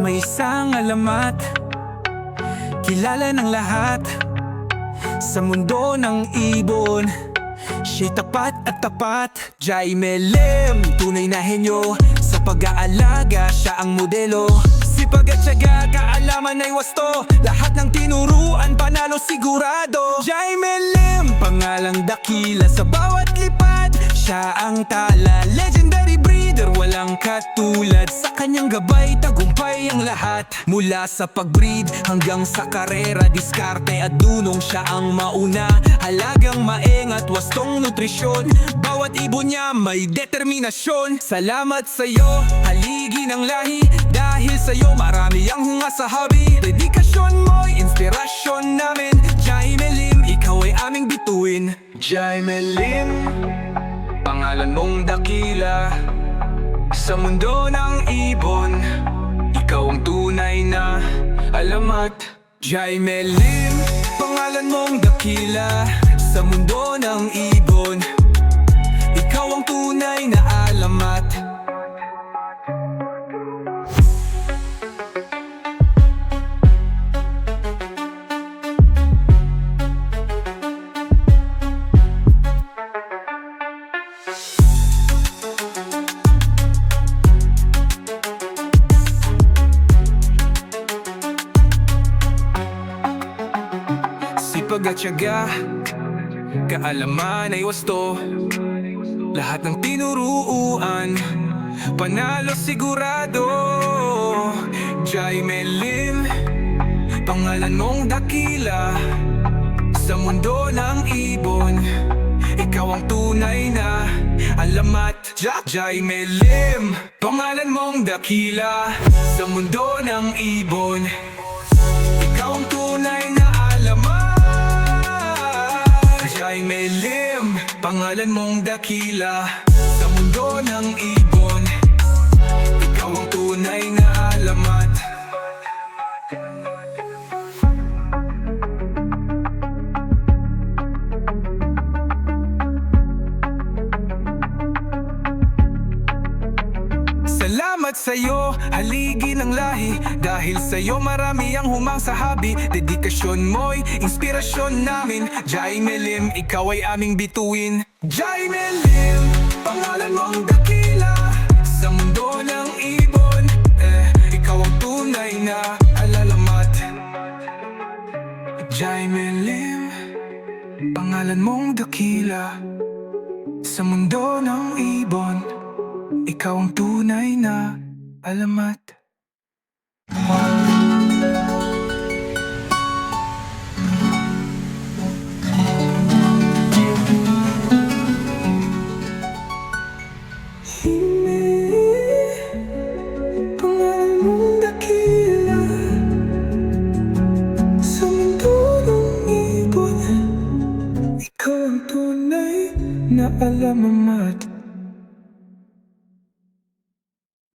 May isang alamat Kilala ng lahat. Sa mundo ng ibon Siya'y tapat at tapat. Jaime Lim Tunay na henyo. Sa pag-aalaga Siya ang modelo. Sipag at syaga Kaalaman ay wasto. Lahat ng tinuruan Panalo sigurado. Jaime Lim Pangalang dakila Sa bawat Siya ang tala Legendary breeder Walang katulad. Sa kanyang gabay Tagumpay ang lahat. Mula sa pag-breed Hanggang sa karera Diskarte at dunong Siya ang mauna. Halagang maingat Wastong nutrisyon. Bawat ibon niya May determinasyon. Salamat sa'yo Haligi ng lahi. Dahil sa'yo Marami ang hunga sa hobby. Dedikasyon mo'y Inspirasyon namin. Jaime Lim Ikaw ay aming bituin. Jaime Lim Pangalan mong dakila. Sa mundo ng ibon Ikaw ang tunay na alamat. Jaime Lim Pangalan mong dakila. Sa mundo ng ibon Ikaw ang tunay na alamat Sipag at syaga Kaalaman ay wasto. Lahat ng tinuruan Panalo sigurado. Jaime Lim Pangalan mong dakila. Sa mundo ng ibon Ikaw ang tunay na alamat. Jack Jaime Lim Pangalan mong dakila. Sa mundo ng ibon Pangalan mong dakila Sa mundo ng ibon. Ikaw ang tunay na alamat Salamat sa'yo, haligi ng lahi. Dahil sa'yo marami ang humang sa habi Dedikasyon mo'y inspirasyon namin. Jaime Lim, ikaw ay aming bituin. Jaime Lim, pangalan mong dakila. Sa mundo ng ibon eh, Ikaw ang tunay na alalamat. Jaime Lim, pangalan mong dakila. Sa mundo ng ibon ikaw ang tunay na alamat. Ikaw ang tunay na alamamat